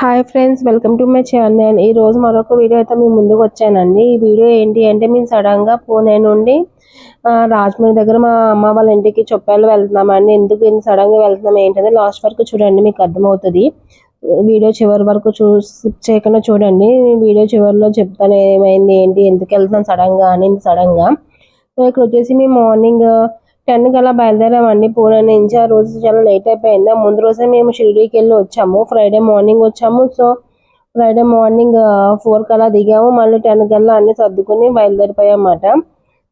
Hi friends welcome to my channel. ఈ రోజు మరొక వీడియో అయితే మీ ముందుకు వచ్చానండి. ఈ వీడియో ఏంటి అంటే మేము సడన్గా పూణే నుండి రాజమండ్రి దగ్గర మా అమ్మ వాళ్ళ ఇంటికి చొప్పాలు వెళ్తున్నామండి. ఎందుకు ఇంత సడన్గా వెళ్తున్నాం ఏంటంటే లాస్ట్ వరకు చూడండి మీకు అర్థమవుతుంది. వీడియో చివరి వరకు చూ చేయకుండా చూడండి. వీడియో చివరిలో చెప్తాను ఏమైంది ఏంటి ఎందుకు వెళ్తున్నాం సడన్గా అని ఇంత సడన్గా సో ఇక్కడ వచ్చేసి మేము మార్నింగ్ టెన్ కల్లా బయలుదేరామండి. పూణే నుంచి ఆ రోజు చాలా లేట్ అయిపోయింది. ముందు రోజే మేము షిరిడీకి వెళ్ళి వచ్చాము. ఫ్రైడే మార్నింగ్ వచ్చాము. సో ఫ్రైడే మార్నింగ్ ఫోర్ కల్లా దిగాము. మళ్ళీ టెన్ కల్లా అన్ని సర్దుకుని బయలుదేరిపోయామాట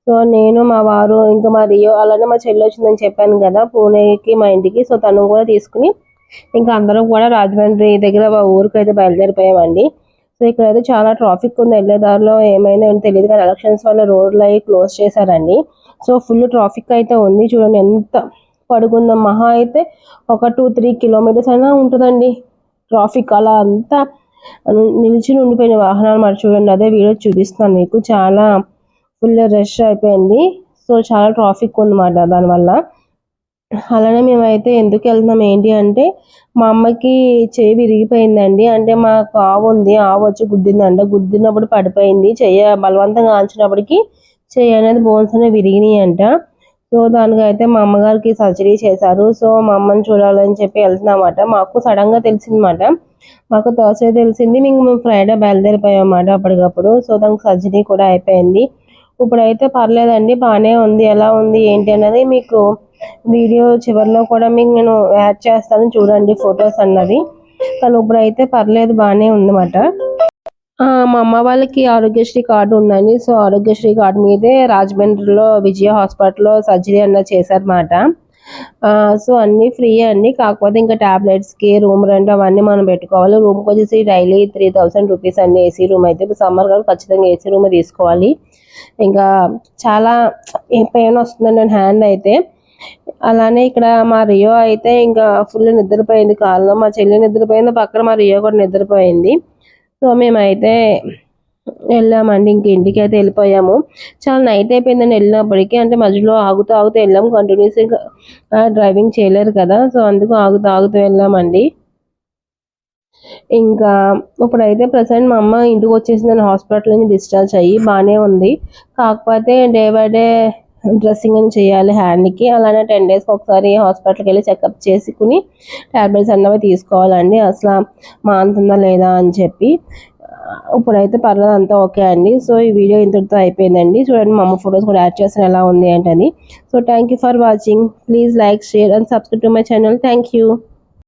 సో నేను మా వారు ఇంకా మా రియో అలానే మా చెల్లి వచ్చిందని చెప్పాను కదా పూణేకి మా ఇంటికి. సో తను కూడా తీసుకుని ఇంకా అందరం కూడా రాజమండ్రి దగ్గర మా ఊరికి అయితే బయలుదేరిపోయామండి. సో ఇక్కడ అయితే చాలా ట్రాఫిక్ ఉంది. వెళ్ళే దారిలో ఏమైందో తెలియదు కానీ ఎలక్షన్స్ వల్ల రోడ్లు అవి క్లోజ్ చేశారండి. సో ఫుల్ ట్రాఫిక్ అయితే ఉంది. చూడండి ఎంత పడుకుందాం. మహా అయితే ఒక టూ త్రీ కిలోమీటర్స్ అయినా ఉంటుందండి ట్రాఫిక్ అలా అంతా నిలిచి ఉండిపోయిన వాహనాలు మరి చూడండి. అదే వీడియో చూపిస్తాను మీకు. చాలా ఫుల్ రష్ అయిపోయింది. సో చాలా ట్రాఫిక్ ఉందన్నమాట దానివల్ల. అలానే మేమైతే ఎందుకు వెళ్తున్నాం? ఏంటి అంటే మా అమ్మకి చెయ్యి విరిగిపోయిందండి. అంటే మాకు ఆవు ఉంది. ఆవు వచ్చి గుద్దిందంట. గుద్దినప్పుడు పడిపోయింది. చెయ్యి బలవంతంగా ఆంచినప్పటికీ చెయ్యి అనేది బోన్స్ అనేవి విరిగినాయి అంట. సో దానికైతే మా అమ్మగారికి సర్జరీ చేశారు. సో మా అమ్మని చూడాలని చెప్పి వెళ్తున్నామాట. మాకు సడన్గా తెలిసిందన్నమాట. మాకు థర్స్డే తెలిసింది. మేము మేము ఫ్రైడే బయలుదేరిపోయామన్నమాట అప్పటికప్పుడు. సో దానికి సర్జరీ కూడా అయిపోయింది. ఇప్పుడైతే పర్లేదండి. బాగానే ఉంది. ఎలా ఉంది? ఏంటి అనేది మీకు వీడియో చివరిలో కూడా మీకు నేను యాడ్ చేస్తాను. చూడండి ఫొటోస్ అన్నది. కానీ ఇప్పుడైతే పర్లేదు. బాగానే ఉందన్నమాట. మా అమ్మ వాళ్ళకి ఆరోగ్యశ్రీ కార్డు ఉందండి. సో ఆరోగ్యశ్రీ కార్డు మీదే రాజమండ్రిలో విజయ హాస్పిటల్లో సర్జరీ అన్న చేశారన్నమాట. సో అన్నీ ఫ్రీ అండి. కాకపోతే ఇంకా ట్యాబ్లెట్స్కి రూమ్ రెంట్ అవన్నీ మనం పెట్టుకోవాలి. రూమ్కి వచ్చేసి డైలీ త్రీ థౌసండ్ రూపీస్ అండి ఏసీ రూమ్ అయితే. ఇప్పుడు సమ్మర్ కాబట్టి ఖచ్చితంగా ఏసీ రూమ్ తీసుకోవాలి. ఇంకా చాలా పెయిన్ వస్తుందండి హ్యాండ్ అయితే. అలానే ఇక్కడ మా రియో అయితే ఇంకా ఫుల్ నిద్రపోయింది కాల్లో మా చెల్లి నిద్రపోయింది. పక్కన మా రియో కూడా నిద్రపోయింది. సో మేమైతే వెళ్ళామండి. ఇంక ఇంటికి అయితే వెళ్ళిపోయాము. చాలా నైట్ అయిపోయిందండి వెళ్ళినప్పటికీ. అంటే మధ్యలో ఆగుతూ ఆగుతూ వెళ్ళాము. కంటిన్యూస్గా డ్రైవింగ్ చేయలేరు కదా. సో అందుకు ఆగుతూ ఆగుతూ వెళ్ళామండి. ఇంకా ఇప్పుడైతే ప్రజెంట్ మా అమ్మ ఇంటికి వచ్చేసిందని హాస్పిటల్ నుంచి డిశ్చార్జ్ అయ్యి బాగానే ఉంది. కాకపోతే డే బై డే డ్రెస్సింగ్ అని చేయాలి హ్యాండ్కి అలానే టెన్ డేస్కి ఒకసారి హాస్పిటల్కి వెళ్ళి చెకప్ చేసుకుని టాబ్లెట్స్ అన్నవి తీసుకోవాలండి. అసలు మానుతుందా లేదా అని చెప్పి. ఇప్పుడైతే పర్లేదు అంతా ఓకే అండి. సో ఈ వీడియో ఇంతటితో అయిపోయిందండి. చూడండి మా అమ్మ ఫొటోస్ కూడా యాడ్ చేస్తాను ఎలా ఉంది ఏంటని. So thank you for watching please like share and subscribe to my channel thank you